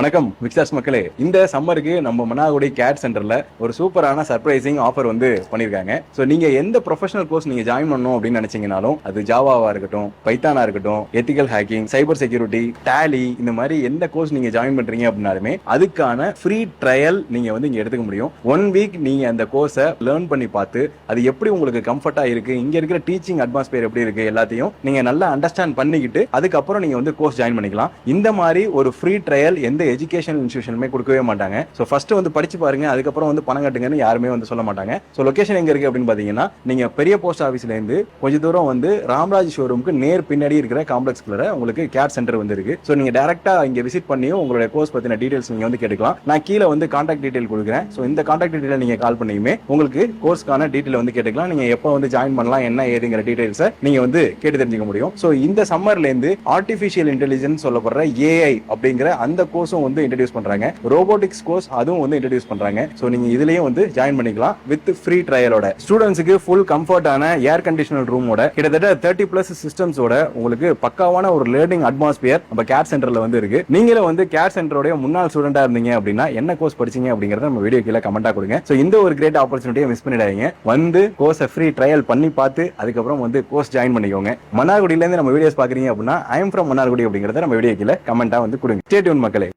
வணக்கம் விக்ஸாஸ் மக்களே. இந்த சம்மருக்கு நம்ம மனாகுடி கேட் சென்டர்ல ஒரு சூப்பரான சர்ப்ரைசிங் ஆஃபர் வந்து பண்ணியிருக்காங்க ஸோ நீங்க எந்த ப்ரொஃபஷனல் கோர்ஸ் நீங்க ஜாயின் பண்ணணும் அப்படின்னு நினைச்சீங்கனாலும் அது ஜாவாவா இருக்கட்டும் பைத்தானா இருக்கட்டும் ethical hacking cyber security Tally இந்த மாதிரி எந்த கோர்ஸ் நீங்க ஜாயின் பண்றீங்க அப்படின்னாலுமே அதுக்கான ஃப்ரீ ட்ரையல் நீங்க வந்து இங்க எடுத்துக்க முடியும். ஒன் வீக் நீங்க அந்த கோர்ஸை லேர்ன் பண்ணி பார்த்து அது எப்படி உங்களுக்கு கம்ஃபர்ட்டா இருக்கு இங்க இருக்கிற டீச்சிங் அட்மாஸ்பியர் எப்படி இருக்கு எல்லாத்தையும் நீங்க நல்லா அண்டர்ஸ்டாண்ட் பண்ணிக்கிட்டு அதுக்கப்புறம் நீங்க வந்து கோர்ஸ் ஜாயின் பண்ணிக்கலாம். இந்த மாதிரி ஒரு ஃப்ரீ ட்ரையல் எந்த எஜுகேஷன் இன்ஸ்டியூஷனுமே கொடுக்கவே மாட்டாங்க. ஸோ ஃபர்ஸ்ட் வந்து படிச்சு பாருங்க அதுக்கப்புறம் வந்து பணம் கட்டுங்கன்னு யாருமே வந்து சொல்ல மாட்டாங்க. ஸோ லொகேஷன் எங்க இருக்கு அப்படின்னு பாத்தீங்கன்னா நீங்க பெரிய போஸ்ட் ஆஃபீஸ்ல இருந்து கொஞ்ச தூரம் வந்து ராம்ராஜ் ஷோரூமுக்கு நேர் பின்னாடி இருக்கிற காம்ப்ளெக்ஸ்குள்ள உங்களுக்கு கேர் சென்டர் வந்து இருக்கு. ஸோ நீங்க டேரக்டா இங்க விசிட் பண்ணியும் உங்களுடைய கோர்ஸ் பத்தின டீடைல்ஸ் நீங்க வந்து கேட்டுக்கலாம். நான் கீழே வந்து கான்டாக்ட் டீடைல் கொடுக்குறேன். ஸோ இந்த கான்டாக்ட் டீடைல் நீங்க கால் பண்ணியுமே உங்களுக்கு கோர்ஸ்க்கான டீடைல் வந்து கேட்டுக்கலாம். நீங்க எப்போ வந்து ஜாயின் பண்ணலாம் என்ன ஏதுங்கிற டீடைல்ஸை நீங்க வந்து கேட்டு தெரிஞ்சுக்க முடியும். ஸோ இந்த சம்மர்ல இருந்து ஆர்டிஃபிஷியல் இன்டெலிஜென்ஸ் சொல்லப்படுற ஏஐ அப்படிங்கிற அந்த கோர்ஸும் வந்து இன்ட்ரடியூஸ் பண்றாங்க. ரோபோட்டிக்ஸ் கோர்ஸ் அதுவும் வந்து இன்ட்ரடியூஸ் பண்றாங்க. ஸோ நீங்க இதுலயும் வந்து ஜாயின் பண்ணிக்கலாம் வித் ஃப்ரீ ட்ரையலோட ஸ்டூடெண்ட்ஸுக்கு ஃபுல் கம்ஃபர்டான ஏர் கண்டிஷனல் ரூமோட கிட்டத்தட்ட தேர்ட்டி பிளஸ் சிஸ்டம்ஸோட உங்களுக்கு பக்காவான ஒரு லேர்னிங் அட்மாஸ்பியர் நம்ம கேர் சென்டர்ல வந்து இருக்கு. நீங்களும் வந்து கேர் சென்டரோட முன்னாள் ஸ்டூடெண்டா இருந்தீங்க அப்படின்னா என்ன கோர்ஸ் படிச்சீங்க அப்படிங்கறத நம்ம வீடியோ கீழே கமெண்டா கொடுங்க. ஸோ இந்த ஒரு கிரேட் ஆப்பர்ச்சுனிட்டியை மிஸ் பண்ணிடாதீங்க. வந்து கோர்ஸை ஃப்ரீ ட்ரையல் பண்ணி பார்த்து அதுக்கப்புறம் வந்து கோர்ஸ் ஜாயின் பண்ணிக்கோங்க. மன்னார்குடியில இருந்து நம்ம வீடியோஸ் பாக்குறீங்க அப்படின்னா ஐ எம் ஃப்ரம் மன்னார்குடி அப்படிங்கறத நம்ம வீடியோ கீழே கமெண்டா வந்து கொடுங்க. ஸ்டேட்யூன் மக்களே.